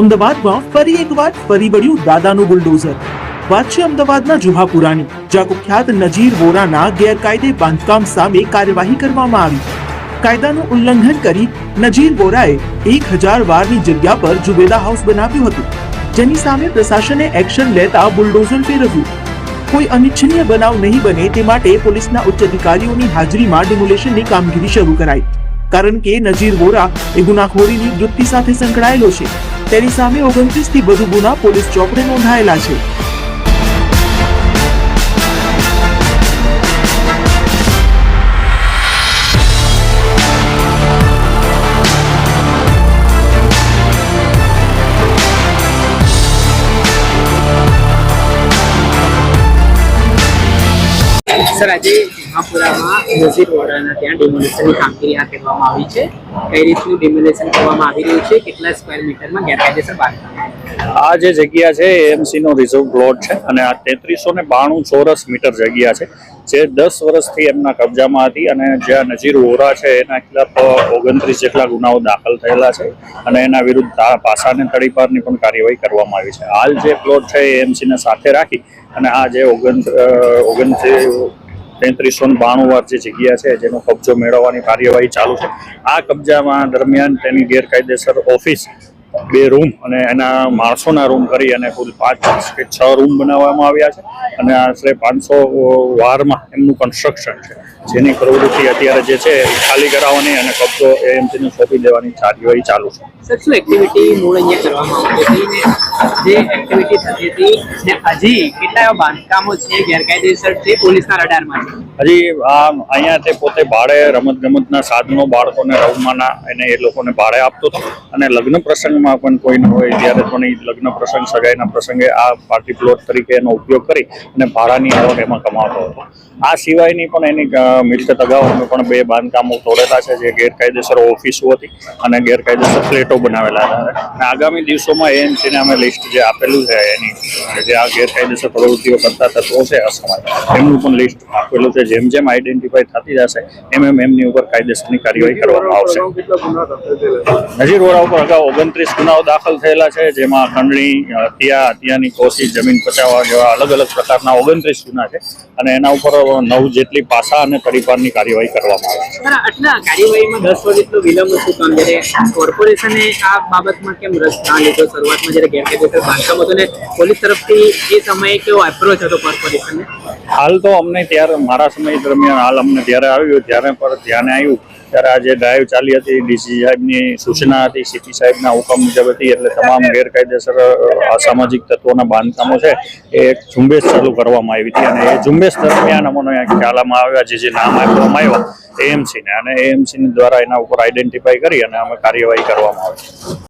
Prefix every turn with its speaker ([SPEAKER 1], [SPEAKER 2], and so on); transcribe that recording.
[SPEAKER 1] અમદાવાદમાં ફરી એકવાર ફરી વળ્યું દાદાનું બુલડોઝર. વાત છે અમદાવાદના જુહાપુરાની જ્યાં કુખ્યાત નજીર વોરાના ગેરકાયદે બાંધકામ સામે કાર્યવાહી કરવામાં આવી. કાયદાનું ઉલ્લંઘન કરી નજીર વોરાએ એક હજાર વારની જગ્યા પર જુબેદા હાઉસ બનાવ્યું હતું, જેની સામે પ્રશાસને એક્શન લેતા બુલડોઝર ફેરવ્યું. કોઈ અનિચ્છનીય બનાવ નહીં બને તે માટે પોલીસના ઉચ્ચ અધિકારીઓની હાજરીમાં ડિમોલેશનની કામગીરી શરૂ કરાઈ. કારણ કે નજીર વોરા એ ગુનાખોરીની વૃત્તિ સાથે સંકળાયેલો છે. તેની સામે ઓગણત્રીસથી વધુ ગુના પોલીસ ચોપડે નોંધાયેલા છે.
[SPEAKER 2] સર આજે મહાપુરામાં રીતનું ડિમોલેશન કરવામાં આવી રહ્યું છે?
[SPEAKER 3] આ જે જગ્યા છે એએમસી નો રિઝર્વ પ્લોટ છે અને આ તેત્રીસો ને બાણું ચોરસ મીટર જગ્યા છે, જે દસ વર્ષથી એમના કબજામાં હતી અને જ્યાં નજીર વોરા છે, એના ખિલાફ ઓગણત્રીસ જેટલા ગુનાઓ દાખલ થયેલા છે અને એના વિરુદ્ધ પાસાને તળીપારની પણ કાર્યવાહી કરવામાં આવી છે. હાલ જે પ્લોટ છે એએમસી ને સાથે રાખી અને આ જે ઓગણ ઓગણત્રીસ તેત્રીસો બાણું વાર જે જગ્યા છે જેનો કબજો મેળવવાની કાર્યવાહી ચાલુ છે. આ કબજામાં દરમિયાન તેની ગેરકાયદેસર ઓફિસ બે રૂમ અને એના માણસોના રૂમ કરી અને કુલ પાંચ કે છ રૂમ બનાવવામાં આવ્યા છે. અને આશરે પાંચસો વારમાં એમનું કન્સ્ટ્રક્શન છે. જેની પ્રવૃત્તિ અત્યારે જે છે ખાલી કરાવવાની અને કબજો એએમસીને સોંપી દેવાની કાર્યવાહી ચાલુ છે.
[SPEAKER 2] શું એક્ટિવિટી મૂળ અહીંયા એક્ટિવિટી થતી હતી હજી કેટલા એવા બાંધકામો છે, ગેરકાયદેસર છે, પોલીસના રડારમાં
[SPEAKER 3] હજી અહીંયા તે પોતે ભાડે રમત ગમતના સાધનો બાળકોને રમવાના એને એ લોકોને ભાડે આપતો હતો. અને લગ્ન પ્રસંગમાં પણ કોઈ ન હોય ત્યારે પણ એ લગ્ન પ્રસંગ સગાઈના પ્રસંગે આ પાર્ટી પ્લોટ તરીકે એનો ઉપયોગ કરી અને ભાડાની આવક એમાં કમાતો હતો. આ સિવાયની પણ એની મિલકત અગાઉ અમે પણ બે બાંધકામો તોડેલા છે જે ગેરકાયદેસર ઓફિસો હતી અને ગેરકાયદેસર ફ્લેટો બનાવેલા હતા. અને આગામી દિવસોમાં એએમસીને અમે લિસ્ટ જે આપેલું છે એની, જે આ ગેરકાયદેસર પ્રવૃત્તિઓ કરતા તત્વો છે અસમાજ એમનું પણ લિસ્ટ આપેલું છે જેમ જેમ આઈડેન્ટિફાઈ થતી જશે એમ એમ એમની ઉપર કાયદેસરની કાર્યવાહી કરવામાં આવશે. નજીર વોરા ઉપર અગાઉ ઓગણત્રીસ ગુનાઓ દાખલ થયેલા છે જેમાં ખંડણી હત્યા હત્યાની કોશિશ જમીન પચાવવા જેવા અલગ અલગ પ્રકારના ઓગણત્રીસ ગુના છે અને એના ઉપર નવ જેટલી પાસા અને પરિવારની કાર્યવાહી કરવામાં આવે છે.
[SPEAKER 2] આટલા કાર્યવાહીમાં દસ વર્ષ જેટલો વિલંબ શું કામ જ્યારે કોર્પોરેશને આ બાબતમાં કેમ રસ ના લીધો? શરૂઆતમાં જ્યારે ગેરકાયદેસર બાંધકામ હતું ને પોલીસ તરફથી એ સમયે કેવો એપ્રોચ હતો કોર્પોરેશનને?
[SPEAKER 3] હાલ તો અમને ત્યારે મારા સમય દરમિયાન હાલ અમને જ્યારે આવ્યું ત્યારે પર ધ્યાને આવ્યું, ત્યારે આ જે ડ્રાઈવ ચાલી હતી. ડીસી સાહેબની સૂચના હતી સીપી સાહેબના હુકમ મુજબ હતી, એટલે તમામ ગેરકાયદેસર અસામાજિક તત્વોના બાંધકામો છે, એ એક ઝુંબેશ ચાલુ કરવામાં આવી હતી અને એ ઝુંબેશ દરમિયાન અમને ખ્યાલમાં આવ્યા, જે જે નામ આપવામાં આવ્યા એએમસીને અને એએમસીની દ્વારા એના ઉપર આઈડેન્ટિફાઈ કરી અને અમે કાર્યવાહી કરવામાં આવી.